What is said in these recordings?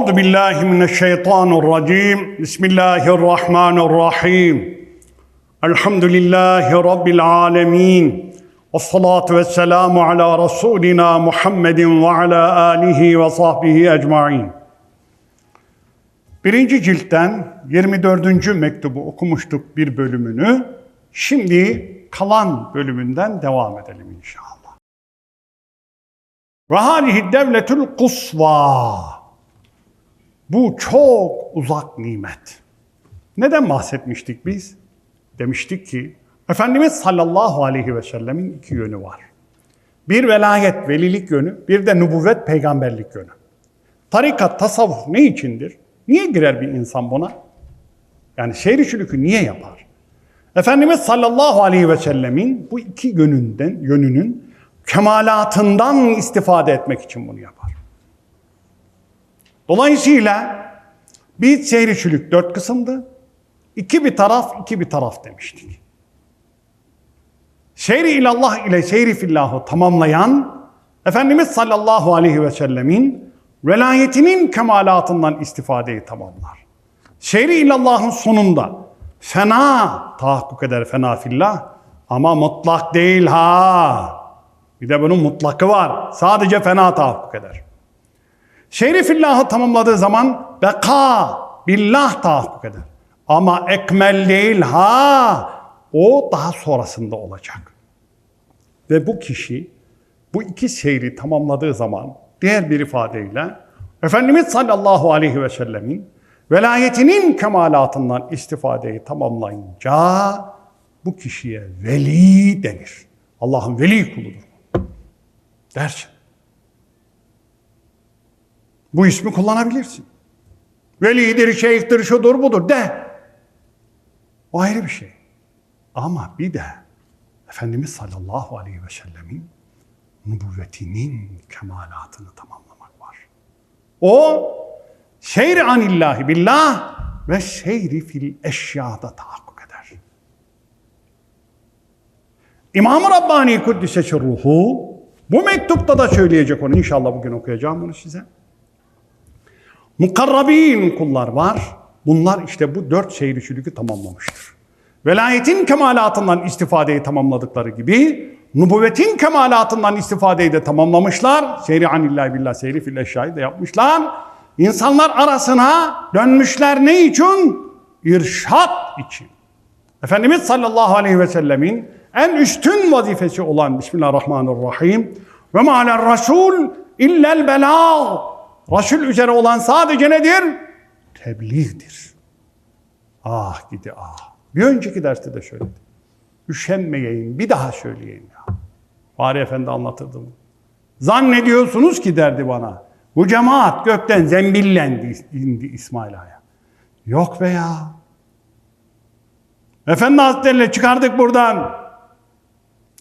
أعوذ بالله من الشيطان الرجيم بسم الله الرحمن الرحيم الحمد لله رب العالمين والصلاة والسلام على رسولنا محمد وعلى آله وصحبه أجمعين Birinci ciltten 24. mektubu okumuştuk bir bölümünü. Şimdi kalan bölümünden devam edelim inşallah. Ve hâlihi devletül kusva. Bu çok uzak nimet. Neden bahsetmiştik biz? Demiştik ki Efendimiz sallallahu aleyhi ve sellemin iki yönü var. Bir velayet, velilik yönü, bir de nübüvvet, peygamberlik yönü. Tarikat, tasavvuf ne içindir? Niye girer bir insan buna? Yani şehri niye yapar? Efendimiz sallallahu aleyhi ve sellemin bu iki yönünden, yönünün kemalatından istifade etmek için bunu yapar. Dolayısıyla bir seyri dört kısımdı. İki bir taraf, iki bir taraf demiştik. Seyri ilallah ile seyri fillahı tamamlayan Efendimiz sallallahu aleyhi ve sellemin velayetinin kemalatından istifadeyi tamamlar. Seyri illallah'ın sonunda fena tahakkuk eder fena fillah ama mutlak değil ha. Bir de bunun mutlakı var. Sadece fena tahakkuk eder. Şerif illahı tamamladığı zaman beka billah tahakkuk eder. Ama ekmel değil ha. O daha sonrasında olacak. Ve bu kişi bu iki seyri tamamladığı zaman diğer bir ifadeyle Efendimiz sallallahu aleyhi ve sellemin velayetinin kemalatından istifadeyi tamamlayınca bu kişiye veli denir. Allah'ın veli kuludur. Dersin. Bu ismi kullanabilirsin. Velidir, şeyhtir, şudur, budur de. O ayrı bir şey. Ama bir de Efendimiz sallallahu aleyhi ve sellemin nübüvvetinin kemalatını tamamlamak var. O seyri anillahi billah ve seyri fil eşyada tahakkuk eder. İmam-ı Rabbani Kuddise ruhu bu mektupta da söyleyecek onu. İnşallah bugün okuyacağım bunu size. Mukarrabin kullar var. Bunlar işte bu dört seyri çülükü tamamlamıştır. Velayetin kemalatından istifadeyi tamamladıkları gibi nübüvvetin kemalatından istifadeyi de tamamlamışlar. Seyri anillahi billah seyri fil eşyayı da yapmışlar. İnsanlar arasına dönmüşler ne için? İrşat için. Efendimiz sallallahu aleyhi ve sellemin en üstün vazifesi olan Bismillahirrahmanirrahim ve ma'aler rasul illel belâ Rasul üzere olan sadece nedir? Tebliğdir. Ah gidi ah. Bir önceki derste de söyledim. Üşenmeyin bir daha söyleyeyim ya. Fahri Efendi anlatırdı mı? Zannediyorsunuz ki derdi bana. Bu cemaat gökten zembillendi indi İsmail Ağa'ya. Yok be ya. Efendi Hazretleri'yle çıkardık buradan.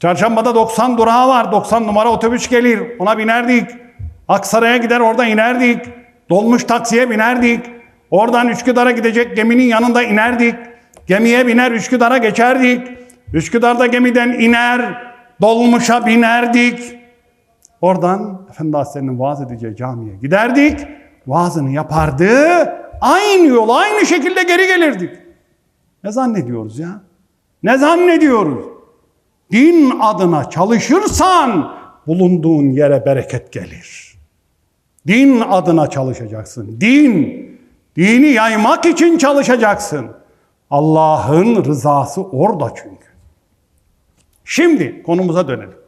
Çarşambada 90 durağı var. 90 numara otobüs gelir. Ona binerdik. Aksaray'a gider orada inerdik. Dolmuş taksiye binerdik. Oradan Üsküdar'a gidecek geminin yanında inerdik. Gemiye biner Üsküdar'a geçerdik. Üsküdar'da gemiden iner. Dolmuşa binerdik. Oradan Efendi Hazretleri'nin vaaz edeceği camiye giderdik. Vaazını yapardı. Aynı yol, aynı şekilde geri gelirdik. Ne zannediyoruz ya? Ne zannediyoruz? Din adına çalışırsan bulunduğun yere bereket gelir. Din adına çalışacaksın. Din, dini yaymak için çalışacaksın. Allah'ın rızası orada çünkü. Şimdi konumuza dönelim.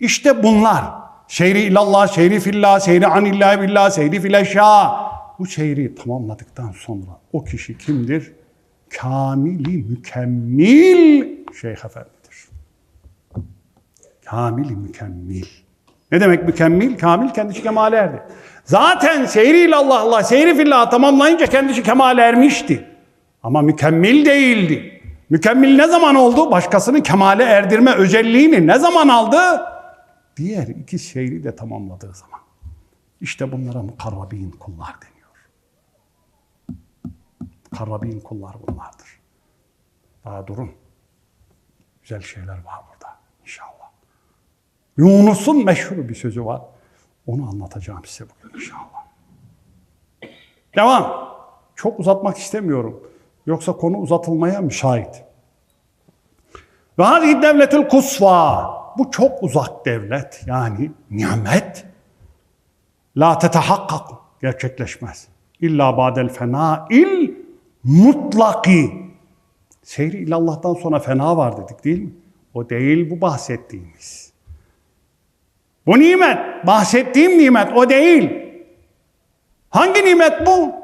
İşte bunlar. Şehri illallah, şehri fillah, şehri anillahi billah, şehri fileşya. Bu şehri tamamladıktan sonra o kişi kimdir? Kamili mükemmel Şeyh Efendidir. Kamili mükemmel. Ne demek mükemmel? Kamil kendisi kemale erdi. Zaten seyri ilallah Allah, seyri fillah tamamlayınca kendisi kemale ermişti. Ama mükemmel değildi. Mükemmel ne zaman oldu? Başkasını kemale erdirme özelliğini ne zaman aldı? Diğer iki seyri de tamamladığı zaman. İşte bunlara mukarrabin kullar deniyor. Mukarrabin kullar bunlardır. Daha durun. Güzel şeyler var burada. Yunus'un meşhur bir sözü var. Onu anlatacağım size bugün inşallah. Devam. Çok uzatmak istemiyorum. Yoksa konu uzatılmaya müsait. Ve hadi devletül kusva. Bu çok uzak devlet. Yani nimet. La tetehakkak. Gerçekleşmez. İlla badel fena'il mutlaki. Seyri ilallah'tan sonra fena var dedik değil mi? O değil bu bahsettiğimiz. Bu nimet, bahsettiğim nimet o değil. Hangi nimet bu?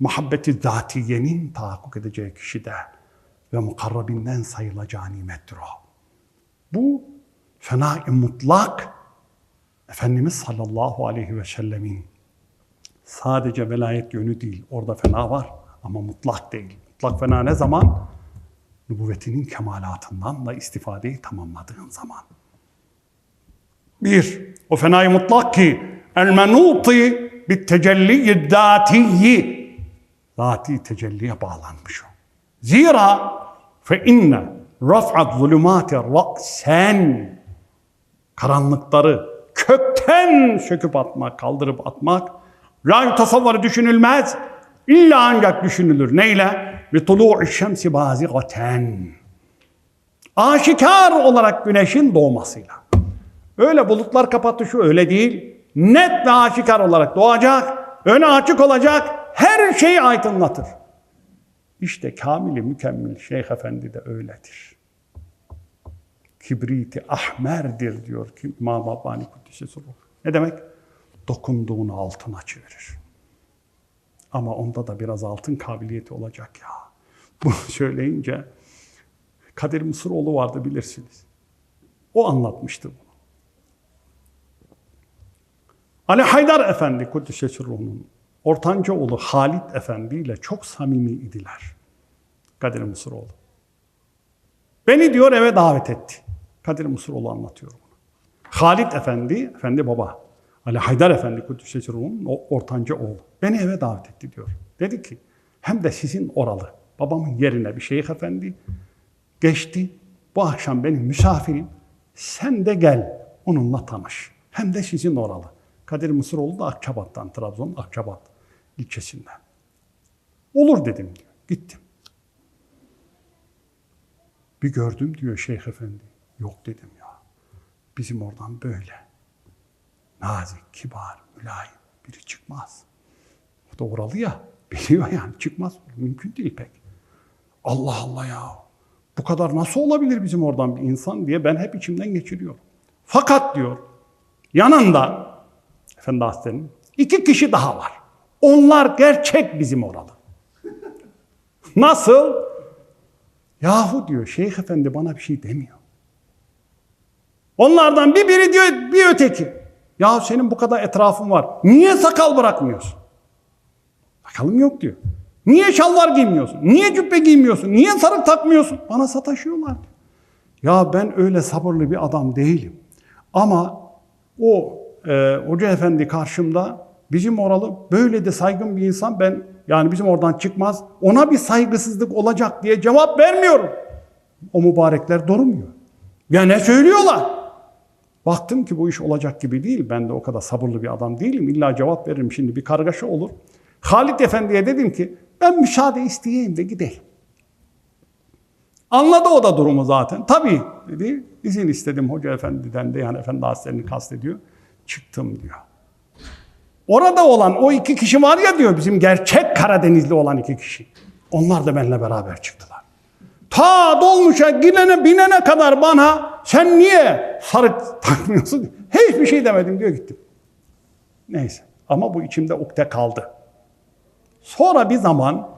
Muhabbeti zatiyenin tahakkuk edeceği kişide ve mukarrabinden sayılacağı nimettir o. Bu fena-i mutlak Efendimiz sallallahu aleyhi ve sellemin sadece velayet yönü değil. Orada fena var ama mutlak değil. Mutlak fena ne zaman? Nübüvvetinin kemalatından da istifadeyi tamamladığın zaman. Bir, o fenayı mutlak ki el menuti bit tecelli zatiyi zati tecelliye bağlanmış o. Zira fe inne raf'at zulümati ra'sen karanlıkları kökten söküp atmak, kaldırıp atmak la tasavvuru düşünülmez. İlla ancak düşünülür. Neyle? Ve tulu'u şemsi bazigaten. Aşikar olarak güneşin doğmasıyla. Öyle bulutlar kapattı şu öyle değil. Net ve aşikar olarak doğacak. Öne açık olacak. Her şeyi aydınlatır. İşte kamili mükemmel Şeyh Efendi de öyledir. Kibriti ahmerdir diyor ki İmam Rabbani Kuddisesi Ruh. Ne demek? Dokunduğunu altına çevirir. Ama onda da biraz altın kabiliyeti olacak ya. Bunu söyleyince Kadir Mısıroğlu vardı bilirsiniz. O anlatmıştı bunu. Ali Haydar Efendi Kuddisesi Ruh'un ortanca oğlu Halit Efendi ile çok samimi idiler. Kadir Mısıroğlu. Beni diyor eve davet etti. Kadir Mısıroğlu anlatıyor bunu. Halit Efendi, Efendi baba. Ali Haydar Efendi Kuddisesi Ruh'un o ortanca oğlu. Beni eve davet etti diyor. Dedi ki hem de sizin oralı. Babamın yerine bir şeyh efendi geçti. Bu akşam benim misafirim. Sen de gel onunla tanış. Hem de sizin oralı. Kadir Mısıroğlu da Akçabat'tan, Trabzon Akçabat ilçesinden. Olur dedim diyor. Gittim. Bir gördüm diyor Şeyh Efendi. Yok dedim ya. Bizim oradan böyle. Nazik, kibar, mülayim biri çıkmaz. O da oralı ya. Biliyor yani çıkmaz. Mümkün değil pek. Allah Allah ya. Bu kadar nasıl olabilir bizim oradan bir insan diye ben hep içimden geçiriyorum. Fakat diyor yanında Efendi Hazretleri'nin iki kişi daha var. Onlar gerçek bizim oralı. Nasıl? Yahu diyor Şeyh Efendi bana bir şey demiyor. Onlardan bir biri diyor bir öteki. Ya senin bu kadar etrafın var. Niye sakal bırakmıyorsun? Sakalım yok diyor. Niye şalvar giymiyorsun? Niye cübbe giymiyorsun? Niye sarık takmıyorsun? Bana sataşıyorlar. Ya ben öyle sabırlı bir adam değilim. Ama o e, Hoca Efendi karşımda bizim oralı böyle de saygın bir insan ben yani bizim oradan çıkmaz. Ona bir saygısızlık olacak diye cevap vermiyorum. O mübarekler durmuyor. Ya ne söylüyorlar? Baktım ki bu iş olacak gibi değil. Ben de o kadar sabırlı bir adam değilim. İlla cevap veririm şimdi bir kargaşa olur. Halit Efendi'ye dedim ki ben müsaade isteyeyim de gideyim. Anladı o da durumu zaten. Tabii dedi. izin istedim Hoca Efendi'den de yani Efendi Hazretleri'ni kastediyor. Çıktım diyor. Orada olan o iki kişi var ya diyor bizim gerçek Karadenizli olan iki kişi. Onlar da benimle beraber çıktılar. Ta dolmuşa gidene binene kadar bana sen niye sarık takmıyorsun? Hiçbir şey demedim diyor gittim. Neyse ama bu içimde ukde kaldı. Sonra bir zaman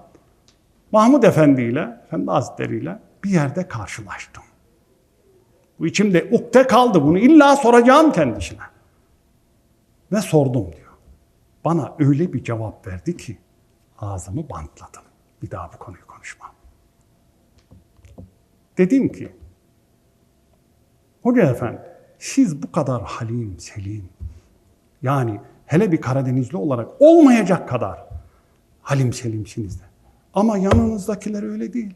Mahmud Efendi ile, Efendi Hazretleri ile bir yerde karşılaştım. Bu içimde ukde kaldı. Bunu illa soracağım kendisine. Ve sordum diyor. Bana öyle bir cevap verdi ki ağzımı bantladım. Bir daha bu konuyu konuşmam. Dedim ki, Hoca Efendi, siz bu kadar halim, selim, yani hele bir Karadenizli olarak olmayacak kadar halim selimsiniz de. Ama yanınızdakiler öyle değil.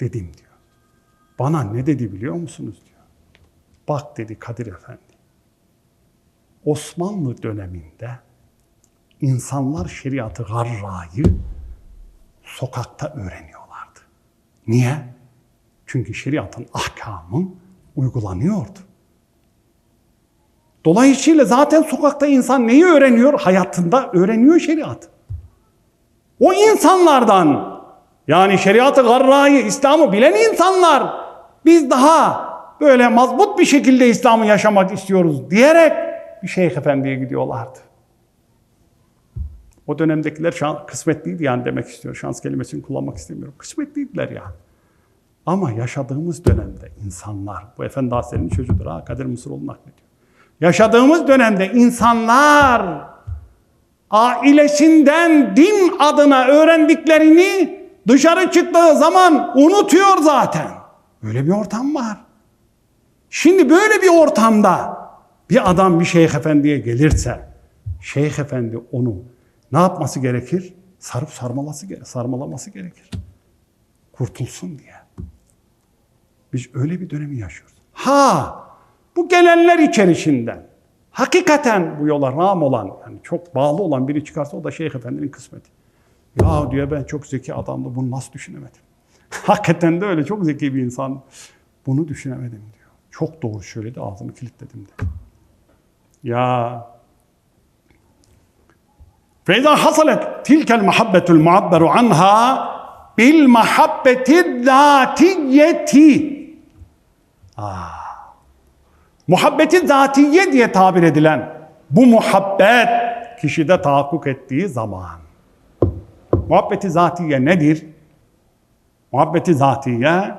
Dedim diyor. Bana ne dedi biliyor musunuz diyor. Bak dedi Kadir Efendi. Osmanlı döneminde insanlar şeriatı garrayı sokakta öğreniyorlardı. Niye? Çünkü şeriatın ahkamı uygulanıyordu. Dolayısıyla zaten sokakta insan neyi öğreniyor? Hayatında öğreniyor şeriat. O insanlardan yani şeriatı garrayı, İslam'ı bilen insanlar biz daha böyle mazbut bir şekilde İslam'ı yaşamak istiyoruz diyerek bir şeyh efendiye gidiyorlardı. O dönemdekiler şans, kısmetliydi yani demek istiyor. Şans kelimesini kullanmak istemiyorum. Kısmetliydiler yani. Ama yaşadığımız dönemde insanlar, bu Efendi Hazretleri'nin çocuğudur ha, Kadir Mısıroğlu naklediyor. Yaşadığımız dönemde insanlar ailesinden din adına öğrendiklerini dışarı çıktığı zaman unutuyor zaten. Böyle bir ortam var. Şimdi böyle bir ortamda bir adam bir şeyh efendiye gelirse şeyh efendi onu ne yapması gerekir? Sarıp sarmalası, sarmalaması gerekir. Kurtulsun diye. Biz öyle bir dönemi yaşıyoruz. Ha bu gelenler içerisinden hakikaten bu yola ram olan, yani çok bağlı olan biri çıkarsa o da Şeyh Efendi'nin kısmeti. Ya diyor ben çok zeki adamdı bunu nasıl düşünemedim. hakikaten de öyle çok zeki bir insan. Bunu düşünemedim diyor. Çok doğru söyledi ağzını kilitledim de. Ya فإذا حصلت تلك المحبة المعبر عنها بالمحبة الذاتية Muhabbeti zatiye diye tabir edilen bu muhabbet kişide tahakkuk ettiği zaman. Muhabbeti zatiye nedir? Muhabbeti zatiye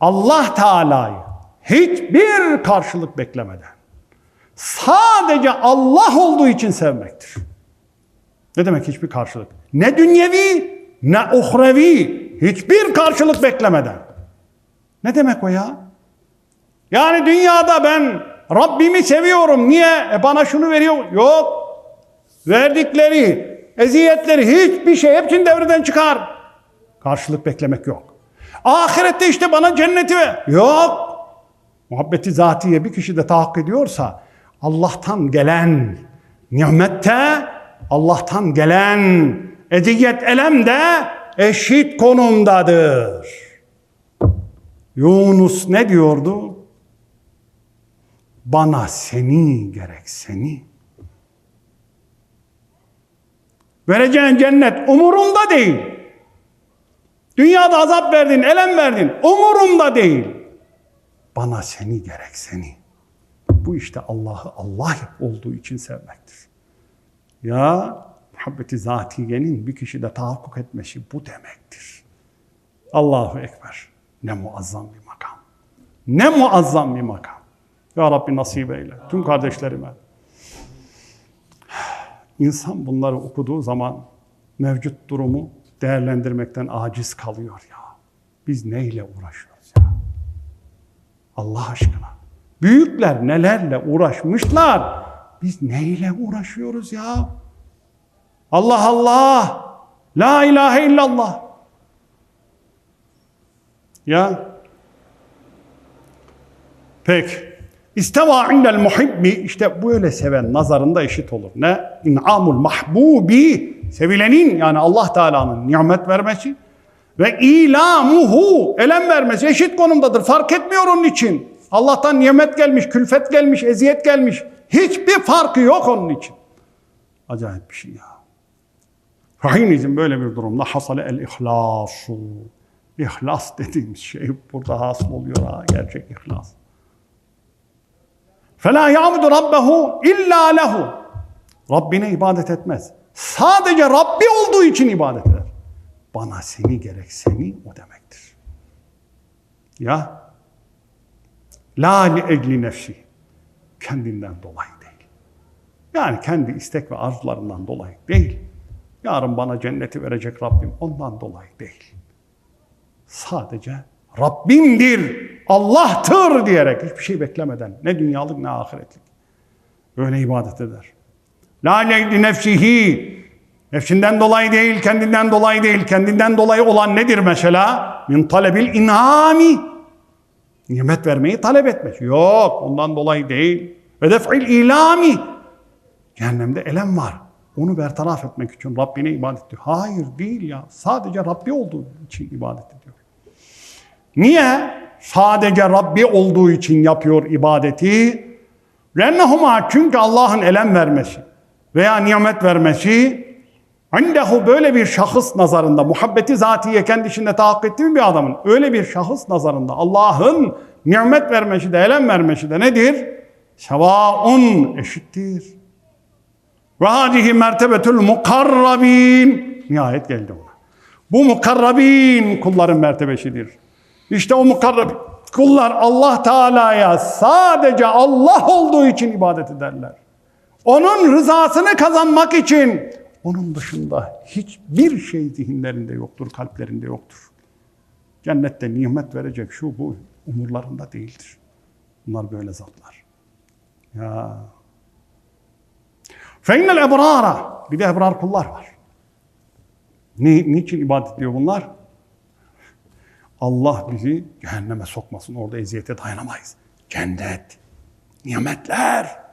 Allah Teala'yı hiçbir karşılık beklemeden sadece Allah olduğu için sevmektir. Ne demek hiçbir karşılık? Ne dünyevi ne uhrevi hiçbir karşılık beklemeden. Ne demek o ya? Yani dünyada ben Rabbimi seviyorum. Niye? E bana şunu veriyor. Yok. Verdikleri, eziyetleri hiçbir şey hepsini devreden çıkar. Karşılık beklemek yok. Ahirette işte bana cenneti ver. Yok. Muhabbeti zatiye bir kişi de tahakkuk ediyorsa Allah'tan gelen nimette Allah'tan gelen eziyet elem de eşit konumdadır. Yunus ne diyordu? Bana seni gerek seni. Vereceğin cennet umurumda değil. Dünyada azap verdin, elem verdin. Umurumda değil. Bana seni gerek seni. Bu işte Allah'ı Allah olduğu için sevmektir. Ya muhabbeti zatiyenin bir kişide tahakkuk etmesi bu demektir. Allahu Ekber. Ne muazzam bir makam. Ne muazzam bir makam. Ya Rabbi nasip eyle. Tüm kardeşlerime. İnsan bunları okuduğu zaman mevcut durumu değerlendirmekten aciz kalıyor ya. Biz neyle uğraşıyoruz ya? Allah aşkına. Büyükler nelerle uğraşmışlar. Biz neyle uğraşıyoruz ya? Allah Allah. La ilahe illallah. Ya. Peki. İsteva indel muhibbi işte böyle seven nazarında eşit olur. Ne? İn'amul mahbubi sevilenin yani Allah Teala'nın nimet vermesi ve ilamuhu elem vermesi eşit konumdadır. Fark etmiyor onun için. Allah'tan nimet gelmiş, külfet gelmiş, eziyet gelmiş. Hiçbir farkı yok onun için. Acayip bir şey ya. Fahinizm böyle bir durumda hasale el ihlasu. İhlas dediğimiz şey burada hasıl oluyor ha gerçek ihlas. فَلَا يَعْبُدُ رَبَّهُ illa lehu. Rabbine ibadet etmez. Sadece Rabbi olduğu için ibadet eder. Bana seni gerek seni o demektir. Ya La li ecli nefsi. Kendinden dolayı değil. Yani kendi istek ve arzularından dolayı değil. Yarın bana cenneti verecek Rabbim ondan dolayı değil. Sadece Rabbimdir, Allah'tır diyerek hiçbir şey beklemeden ne dünyalık ne ahiretlik. Öyle ibadet eder. La li nefsihi Nefsinden dolayı değil, kendinden dolayı değil. Kendinden dolayı olan nedir mesela? Min talebil inami. Nimet vermeyi talep etmek. Yok, ondan dolayı değil. Ve def'il ilami. Cehennemde elem var. Onu bertaraf etmek için Rabbine ibadet ediyor. Hayır değil ya. Sadece Rabbi olduğu için ibadet ediyor. Niye? Sadece Rabbi olduğu için yapıyor ibadeti. Rennehuma çünkü Allah'ın elem vermesi veya nimet vermesi indehu böyle bir şahıs nazarında muhabbeti zatiye kendisinde tahakkuk ettiği bir adamın öyle bir şahıs nazarında Allah'ın nimet vermesi de elem vermesi de nedir? Sevaun eşittir. Ve hadihi mertebetül mukarrabin. Nihayet geldi ona. Bu mukarrabin kulların mertebesidir. İşte o mukarrabin kullar Allah Teala'ya sadece Allah olduğu için ibadet ederler. Onun rızasını kazanmak için onun dışında hiçbir şey zihinlerinde yoktur, kalplerinde yoktur. Cennette nimet verecek şu bu umurlarında değildir. Bunlar böyle zatlar. Ya. Feinnel ebrara. Bir de ebrar kullar var. Ni, niçin ibadet ediyor bunlar? Allah bizi cehenneme sokmasın. Orada eziyete dayanamayız. Cennet, nimetler.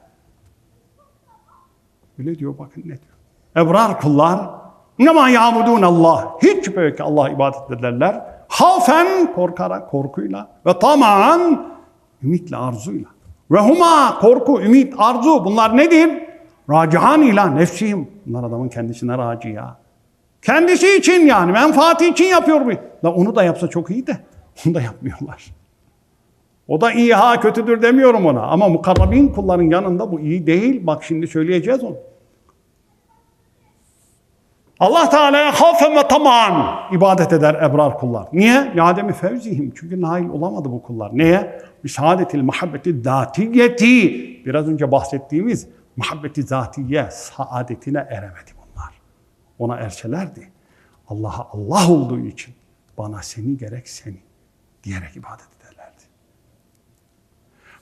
Öyle diyor bakın ne diyor. Ebrar kullar nema yabudun Allah. Hiç şüphe ki Allah ibadet ederler. Hafen korkarak, korkuyla ve tamaan ümitle, arzuyla. Ve huma korku, ümit, arzu bunlar nedir? Racihan ila nefsihim. Bunlar adamın kendisine raci ya. Kendisi için yani menfaati için yapıyor bu. Da onu da yapsa çok iyi de onu da yapmıyorlar. O da iyi ha kötüdür demiyorum ona ama mukarrabin kulların yanında bu iyi değil. Bak şimdi söyleyeceğiz onu. Allah Teala'ya hafen ve taman ibadet eder ebrar kullar. Niye? Yademi fevzihim. Çünkü nail olamadı bu kullar. Neye? Müsaadetil muhabbeti zatiyeti. Biraz önce bahsettiğimiz muhabbeti zatiye saadetine eremedi bunlar. Ona erselerdi. Allah'a Allah olduğu için bana seni gerek seni diyerek ibadet ederlerdi.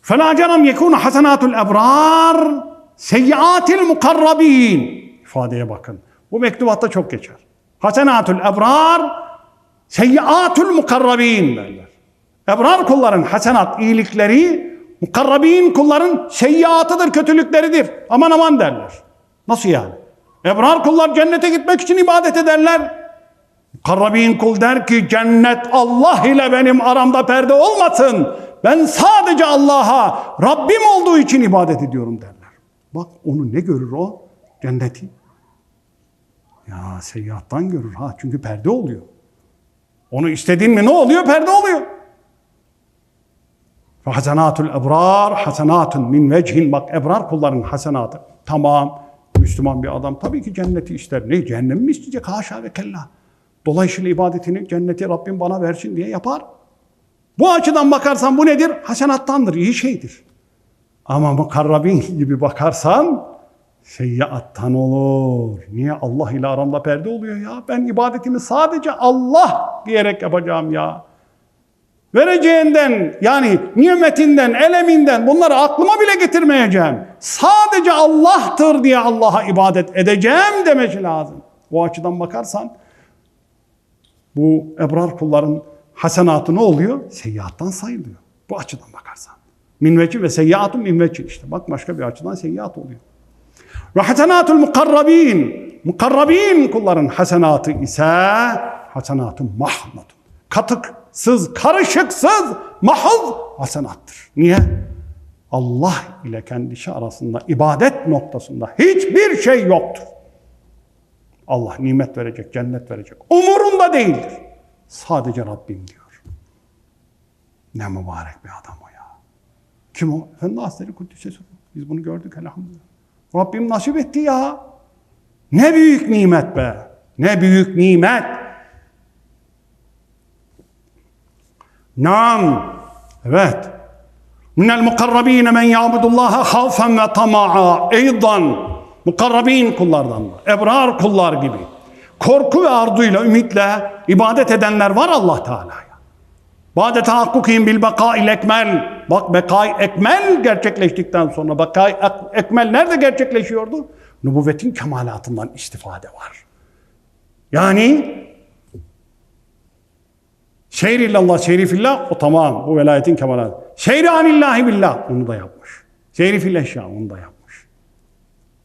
فَلَا جَرَمْ يَكُونَ حَسَنَاتُ الْاَبْرَارِ سَيِّئَاتِ الْمُقَرَّب۪ينَ ifadeye bakın. Bu mektubatta çok geçer. Hasenatul ebrar seyyiatul mukarrabin derler. Ebrar kulların hasenat iyilikleri mukarrabin kulların seyyiatıdır, kötülükleridir. Aman aman derler. Nasıl yani? Ebrar kullar cennete gitmek için ibadet ederler. Mukarrabin kul der ki cennet Allah ile benim aramda perde olmasın. Ben sadece Allah'a Rabbim olduğu için ibadet ediyorum derler. Bak onu ne görür o? Cenneti. Ya seyyahtan görür ha çünkü perde oluyor. Onu istediğin mi ne oluyor? Perde oluyor. Hasenatul ebrar hasenatun min vecihin bak ebrar kulların hasenatı. Tamam Müslüman bir adam tabii ki cenneti ister. Ne cehennem mi isteyecek? Haşa ve kella. Dolayısıyla ibadetini cenneti Rabbim bana versin diye yapar. Bu açıdan bakarsan bu nedir? Hasenattandır, iyi şeydir. Ama mukarrabin gibi bakarsan seyyiattan olur. Niye? Allah ile aramda perde oluyor ya. Ben ibadetimi sadece Allah diyerek yapacağım ya. Vereceğinden yani nimetinden, eleminden bunları aklıma bile getirmeyeceğim. Sadece Allah'tır diye Allah'a ibadet edeceğim demesi lazım. Bu açıdan bakarsan bu ebrar kulların hasenatı ne oluyor? Seyyiattan sayılıyor. Bu açıdan bakarsan. Minveci ve seyyiatun minveci işte. Bak başka bir açıdan seyyiat oluyor. Ve hasenatul mukarrabin. Mukarrabin kulların hasenatı ise hasenatun mahmudun. Katıksız, karışıksız, mahuz hasenattır. Niye? Allah ile kendisi arasında ibadet noktasında hiçbir şey yoktur. Allah nimet verecek, cennet verecek. Umurunda değildir. Sadece Rabbim diyor. Ne mübarek bir adam o ya. Kim o? Efendi Hazretleri Kuddüs'e Biz bunu gördük elhamdülillah. Rabbim nasip etti ya. Ne büyük nimet be. Ne büyük nimet. Nam. Evet. Minel mukarrabine men ya'budullaha havfen ve tama'a. Eydan. Mukarrabin kullardan. Ebrar kullar gibi. Korku ve arduyla, ümitle ibadet edenler var Allah Teala'ya. Bade tahakkukim bil bekâil ekmel. Bak bekâi ekmel gerçekleştikten sonra bekâi ekmel nerede gerçekleşiyordu? Nübüvvetin kemalatından istifade var. Yani Şehir illallah, şehri fillah o tamam. Bu velayetin kemalatı. Şehri anillahi billah onu da yapmış. Şehri fil eşya onu da yapmış.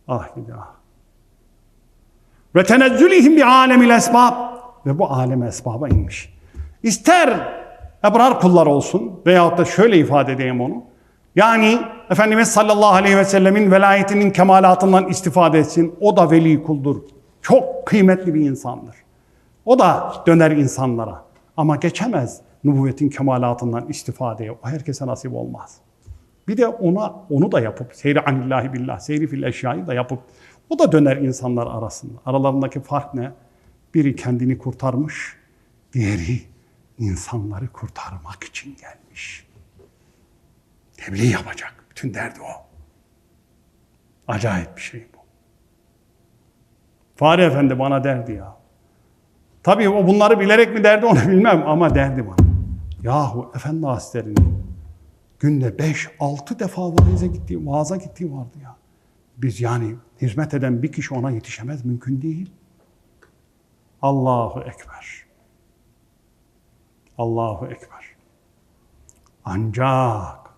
Ah gidi ah. Ve tenezzülihim bi alemil esbab. Ve bu alem esbaba inmiş. İster ebrar kullar olsun veyahut da şöyle ifade edeyim onu. Yani Efendimiz sallallahu aleyhi ve sellemin velayetinin kemalatından istifade etsin. O da veli kuldur. Çok kıymetli bir insandır. O da döner insanlara. Ama geçemez nübüvvetin kemalatından istifadeye. O herkese nasip olmaz. Bir de ona onu da yapıp seyri anillahi billah, seyri fil eşyayı da yapıp o da döner insanlar arasında. Aralarındaki fark ne? Biri kendini kurtarmış, diğeri insanları kurtarmak için gelmiş. Tebliğ yapacak. Bütün derdi o. Acayip bir şey bu. Fahri Efendi bana derdi ya. Tabii o bunları bilerek mi derdi onu bilmem ama derdi bana. Yahu Efendi Hazretleri'nin günde 5-6 defa vaize gittiği, vaaza gittiği vardı ya. Biz yani hizmet eden bir kişi ona yetişemez mümkün değil. Allahu Ekber. Allahu Ekber. Ancak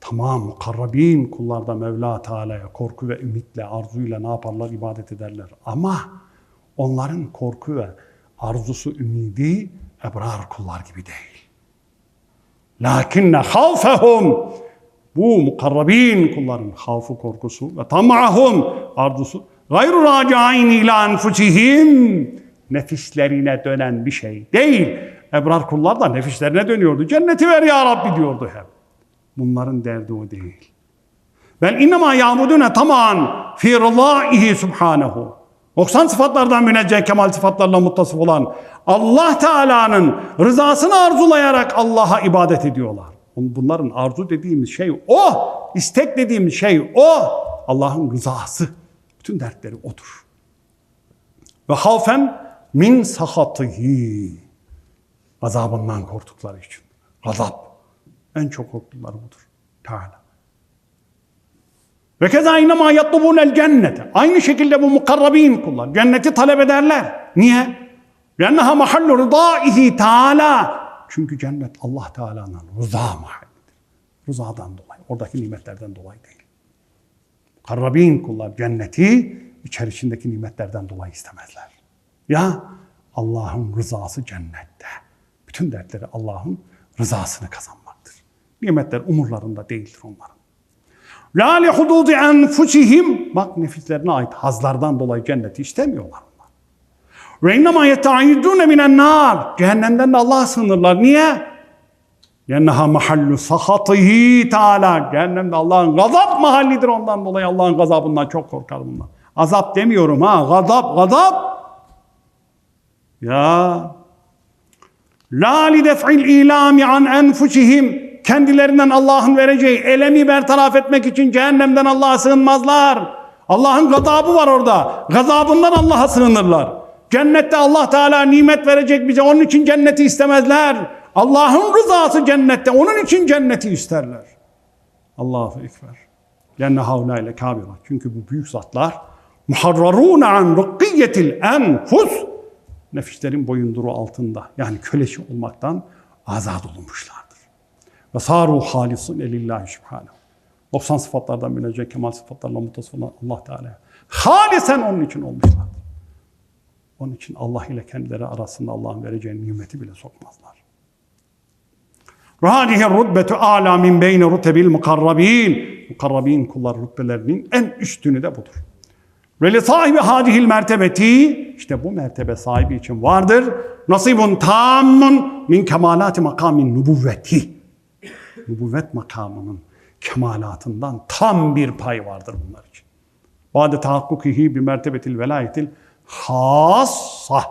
tamam mukarrabin kullarda Mevla Teala'ya korku ve ümitle, arzuyla ne yaparlar? ibadet ederler. Ama onların korku ve arzusu, ümidi ebrar kullar gibi değil. Lakinne havfehum bu mukarrabin kulların havfu korkusu ve tamahum arzusu gayru racain ila enfusihim nefislerine dönen bir şey değil. Ebrar kullar da nefislerine dönüyordu. Cenneti ver ya Rabbi diyordu hep. Bunların derdi o değil. Bel innema ya'budune tamaan fi rızaihi subhanehu. 90 sıfatlardan münecceh kemal sıfatlarla muttasıf olan Allah Teala'nın rızasını arzulayarak Allah'a ibadet ediyorlar. Bunların arzu dediğimiz şey o. istek dediğimiz şey o. Allah'ın rızası. Bütün dertleri odur. Ve havfen min sahatihi. Azabından korktukları için. Gazap. En çok korktukları budur. Teala. Ve keza innema yatlubunel cennete. Aynı şekilde bu mukarrabin kullar. Cenneti talep ederler. Niye? Lenneha mahallu rıdaihi Teala. Çünkü cennet Allah Teala'nın rıza mahallidir. Rızadan dolayı. Oradaki nimetlerden dolayı değil. Mukarrabin kullar cenneti içerisindeki nimetlerden dolayı istemezler. Ya Allah'ın rızası cennette. Bütün dertleri Allah'ın rızasını kazanmaktır. Nimetler umurlarında değildir onların. La li hududi enfusihim. Bak nefislerine ait hazlardan dolayı cenneti istemiyorlar onlar. Ve innema yeta'idune minen nar. Cehennemden de Allah'a sığınırlar. Niye? Yenneha mahallu sahatihi Teala. Cehennemde Allah'ın gazap mahallidir ondan dolayı Allah'ın gazabından çok korkar bunlar. Azap demiyorum ha. Gazap, gazap. Ya. La li def'il ilami an enfusihim. Kendilerinden Allah'ın vereceği elemi bertaraf etmek için cehennemden Allah'a sığınmazlar. Allah'ın gazabı var orada. Gazabından Allah'a sığınırlar. Cennette Allah Teala nimet verecek bize. Onun için cenneti istemezler. Allah'ın rızası cennette. Onun için cenneti isterler. Allahu Ekber. Lenne havla ile kabira. Çünkü bu büyük zatlar muharrarun an rukkiyetil enfus nefislerin boyunduruğu altında yani köleşi olmaktan azat olunmuşlardır. Ve saru halisun elillahi subhanehu. 90 sıfatlardan münecceh kemal sıfatlarla mutasıf olan Allah Teala. Halisen onun için olmuşlardır. Onun için Allah ile kendileri arasında Allah'ın vereceği nimeti bile sokmazlar. Râdihi rütbetu âlâ min beyni rutebil mukarrabîn. Mukarrabîn kullar rütbelerinin en üstünü de budur. Ve li sahibi hadihil mertebeti işte bu mertebe sahibi için vardır. Nasibun tammun min kemalati makamin nubuvveti. Nubuvvet makamının kemalatından tam bir pay vardır bunlar için. Bade tahakkukihi bir mertebetil velayetil hassa.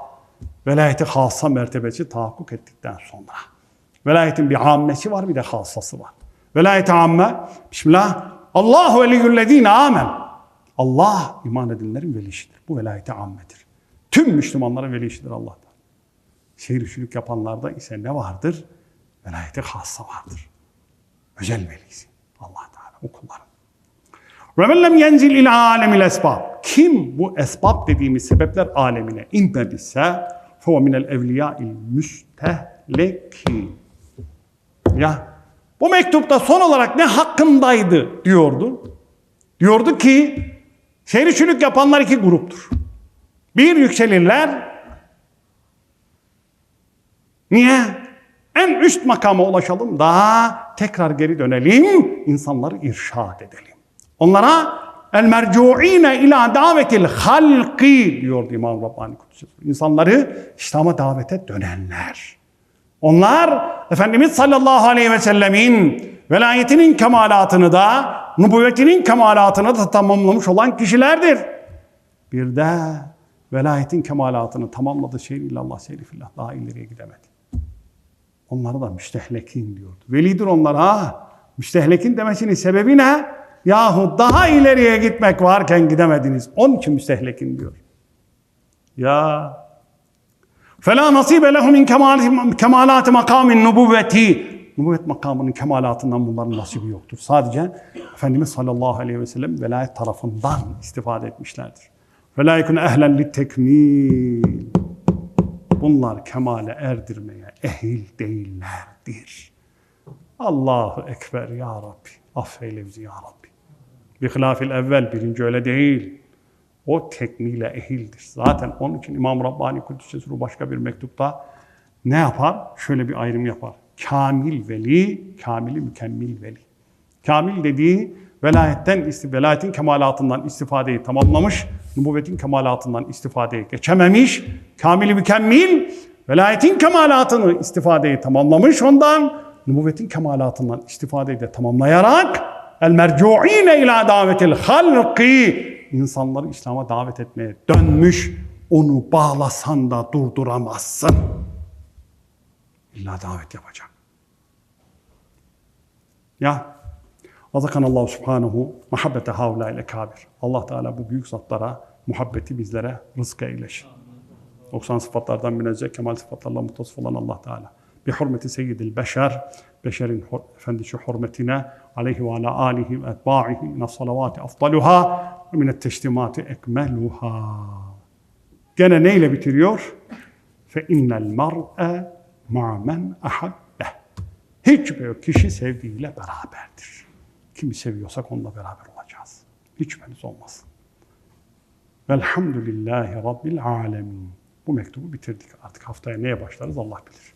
Velayeti hassa mertebesi tahakkuk ettikten sonra. Velayetin bir ammesi var bir de hassası var. Velayet-i amme, Bismillah, Allahu veliyyüllezine amen. Allah iman edenlerin velisidir. Bu velayeti ammedir. Tüm Müslümanların velisidir Allah'tan. Şehir şülük yapanlarda ise ne vardır? Velayeti hassa vardır. Özel velisi. Allah Teala o kulların. Ve men lem yenzil ila esbab. Kim bu esbab dediğimiz sebepler alemine inmediyse fehuve minel evliyâil müstehleki. Ya bu mektupta son olarak ne hakkındaydı diyordu. Diyordu ki çürük yapanlar iki gruptur. Bir yükselirler. Niye? En üst makama ulaşalım da tekrar geri dönelim, insanları irşad edelim. Onlara el mercuine ila davetil halki diyor İmam Rabbani Kudüs'ü. İnsanları İslam'a davete dönenler. Onlar Efendimiz sallallahu aleyhi ve sellemin velayetinin kemalatını da nübüvvetinin kemalatını da tamamlamış olan kişilerdir. Bir de velayetin kemalatını tamamladı şehir illallah seyrifillah daha ileriye gidemedi. Onlara da müstehlekin diyordu. Velidir onlar ha. Müstehlekin demesinin sebebi ne? Yahu daha ileriye gitmek varken gidemediniz. Onun için müstehlekin diyor. Ya فَلَا نَصِيبَ لَهُ مِنْ كَمَالَاتِ مَقَامِ النُّبُوَّةِ nübüvvet makamının kemalatından bunların nasibi yoktur. Sadece Efendimiz sallallahu aleyhi ve sellem velayet tarafından istifade etmişlerdir. Velayekun ehlen li tekmil. Bunlar kemale erdirmeye ehil değillerdir. Allahu Ekber ya Rabbi. Affeyle bizi ya Rabbi. Bir hilafil evvel birinci öyle değil. O tekniğiyle ehildir. Zaten onun için İmam Rabbani Kudüs'e başka bir mektupta ne yapar? Şöyle bir ayrım yapar. Kamil veli, kamili mükemmel veli. Kamil dediği velayetten, velayetin kemalatından istifadeyi tamamlamış, nübüvvetin kemalatından istifadeyi geçememiş, kamili mükemmel, velayetin kemalatını istifadeyi tamamlamış ondan, nübüvvetin kemalatından istifadeyi de tamamlayarak el mercuine ila davetil halki insanları İslam'a davet etmeye dönmüş, onu bağlasan da durduramazsın. İlla davet yapacak. Ya Razakanallahu subhanahu muhabbete havla ile kabir. Allah Teala bu büyük zatlara muhabbeti bizlere rızk eylesin. 90 sıfatlardan münezzeh kemal sıfatlarla mutasıf olan Allah Teala. Bi hurmeti seyyidil beşer, beşerin hur, efendisi hürmetine aleyhi ve ala alihi ve etba'ihi ina salavati afdaluha ve minet teştimati ekmeluha. Gene neyle bitiriyor? Fe innel mar'e ma'men ahabbeh. Hiçbir kişi sevdiğiyle beraberdir. Kimi seviyorsak onunla beraber olacağız. Hiç şüpheniz olmasın. Velhamdülillahi Rabbil alemin. Bu mektubu bitirdik. Artık haftaya neye başlarız Allah bilir.